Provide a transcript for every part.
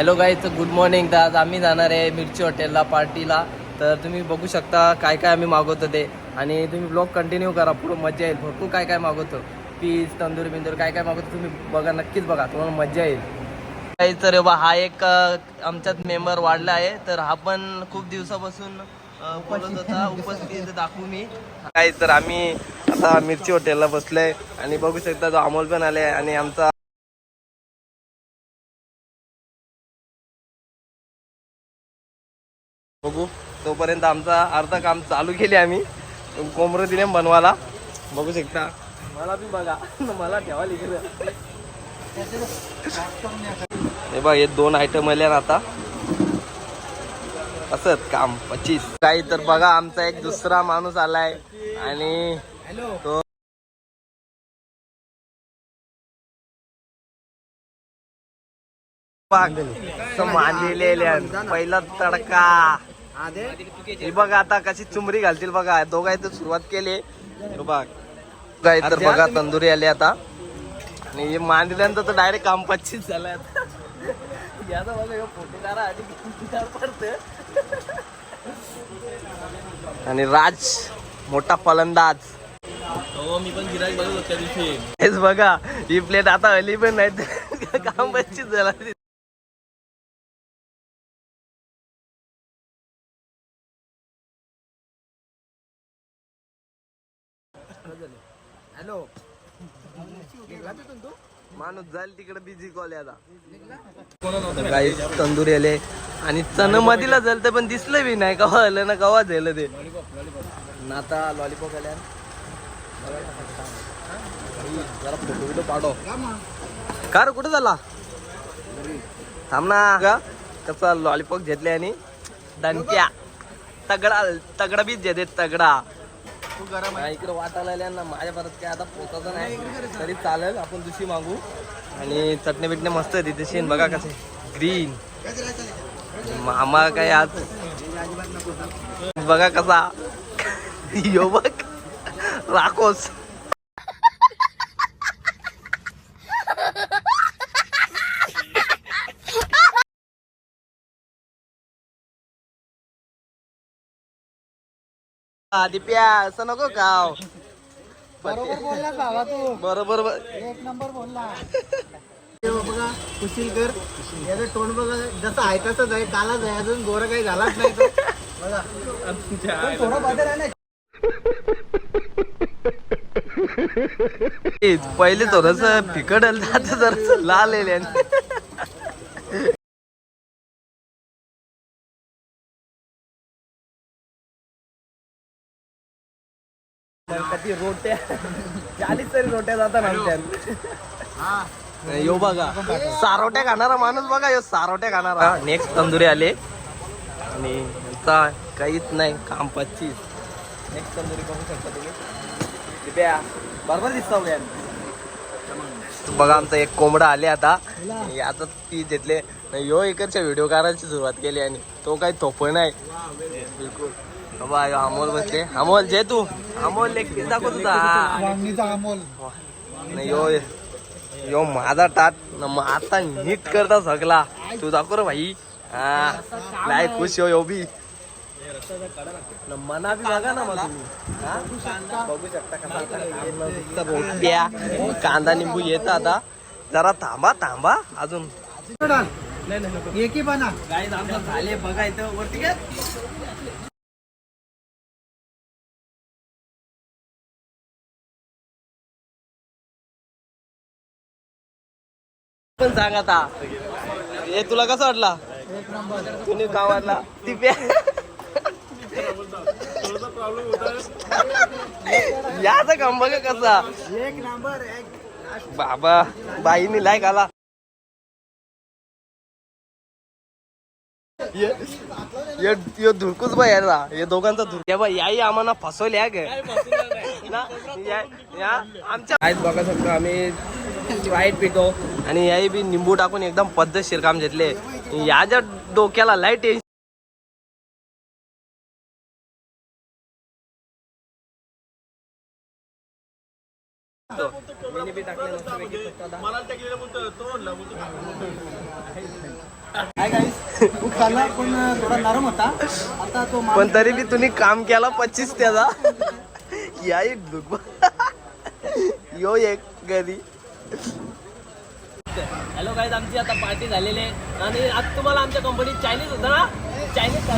Hello guys good morning तर आज आम्ही जाणार आहे मिरची हॉटेलला पार्टीला. तर तुम्ही बघू शकता काय काय आम्ही मागवतो ते. आणि तुम्ही ब्लॉग कंटिन्यू करा. पुढं मजा येईल. भरपूर काय काय मागवतो. पीस तंदूर बिंदूर काय काय मागवतो तुम्ही बघा. नक्कीच बघा. तुम्हाला मजा येईल. काही तर बा हा एक आमच्यात मेंबर वाढला आहे. तर हा पण खूप दिवसापासून बोलत होता. उपस्थित दाखवू मी. काही तर आम्ही आता मिरची हॉटेलला बसलोय. आणि बघू शकता जो अमोल पण आले आणि आमचा बघू. तोपर्यंत आमचा अर्धा काम चालू केले आम्ही. कोंबरं दिले बनवायला. बघू शकता. मला बी बघा. मला ठेवा हे बघ हे दोन आयटम आले ना आता. असत काम पच्चीस काही तर बघा आमचा एक दुसरा माणूस आलाय. आणि तो मांडलेले पहिला तडका. हे बघा आता कशी चुमरी घालतील बघा. दोघा इथं सुरुवात केली. हे बघ. काय तर बघा तंदुरी आली आता. आणि हे मांडल्यानंतर तर डायरेक्ट काम पच्चीस झालाय आता. याचा बघा फोटोदार आधी पडतं. आणि राज मोठा फलंदाज हो मी पण बघत होतो त्या दिवशी. हेच बघा ही प्लेट आता हली पण नाही काम पच्चीस झाला. हॅलो. माणूस जाईल तिकडे बिझी कॉल आता. काही तंदुरी आले. आणि चण मधीला झालं पण दिसलं बी नाही. का आलं ना कवा झालं ते. ना आता लॉलीपॉप आल्या जरा फोटो बिटो कुठं झाला थांब ना. का कसा लॉलीपॉप घेतले आणि दणक्या. तगडा तगडा बीच घेते तगडा. हा, इकडे वाटायला ना माझ्या परत काय आता पोचायचं नाही. तरी चालेल आपण दुसरी मागू. आणि चटणी बिटणे मस्त आहे तिथे शेण बघा कसे ग्रीन मामा काय आज बघा कसा यो बघ. राखोस. दिप्या असं नको काव बरोबर बोलला बाबा तू. बरोबर ब- एक नंबर बोलला. बघा कुशीलकर याचं तोंड बघा जसं आहे तसंच आहे. कालाच आहे अजून गोरा काही झालाच नाही तो. बघा. पण थोडा बदल आहे ना. ए, पहिले थोडस फिकट आलं, आता जरा लाल आहे कधी रोट्या चाळीस तरी रोट्या जातात आमच्या यो बघा. सारोट्या खाणारा माणूस बघा यो सारोट्या खाणारा. नेक्स्ट तंदुरी आले. आणि यांचा काहीच नाही काम पच्चीस. नेक्स्ट तंदुरी बघू शकता तुम्ही. बरोबर दिसतो बघा आमचा एक कोंबडा आले आता. आणि आता ती घेतले यो इकडच्या व्हिडिओ काढायची सुरुवात केली आणि तो काही थोप नाही. बिलकुल. बाबा अमोल बसले अमोल जे तू. अमोल लेग पीस दाखव तुझा. हा. वांगणीचा अमोल. नाही यो यो माझा टाट आता नीट करता सगला तू दाखव रे भाई. हा. नाही खुश हो यो बी. न मना बी बघा ना हा? बघू शकता कांदा निंबू येत आता जरा थांबा थांबा. अजून. एकी बना. काय आमचं झाले बघा इथं वरती काय पण सांग आता. हे तुला कसं वाटला? एक नंबर. तुम्ही गावातला दिप्या याचा काम बघा कसा? एक नंबर बाबा बाईनी लायक आला. यो धुरकूच बा याचा हे दोघांचा धुर बा याही आम्हाला फसवल्या ग. ना या- या आमच्या आहेत बघा शकतो आम्ही वाईट पितो. आणि याही बी निंबू टाकून एकदम पद्धतशीर काम घेतले. याच्या डोक्याला लाइट बोलतो काय गाईस खूप खाल्ला पण थोडा नरम होता. आता तो माल- पण तरी बी तुम्ही काम केला पच्चीस त्याचा. या एक दुख. यो एक घरी हॅलो गाईज आमची आता पार्टी झालेली आहे. आणि आज तुम्हाला आमच्या कंपनीत चायनीज होतं ना? चायनीज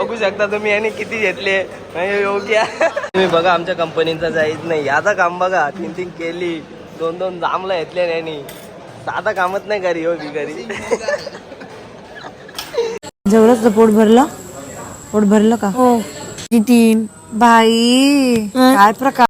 बघू शकता तुम्ही यांनी किती घेतले. योग्य. तुम्ही बघा आमच्या कंपनीचा जायच नाही. याचा काम बघा तीन तीन केली. दोन दोन जांभला घेतले यांनी साधा कामच नाही करी हो घरी जेवढंच पोट भरलं पोट भरलं का? हो. नितीन बाई काय प्रकार?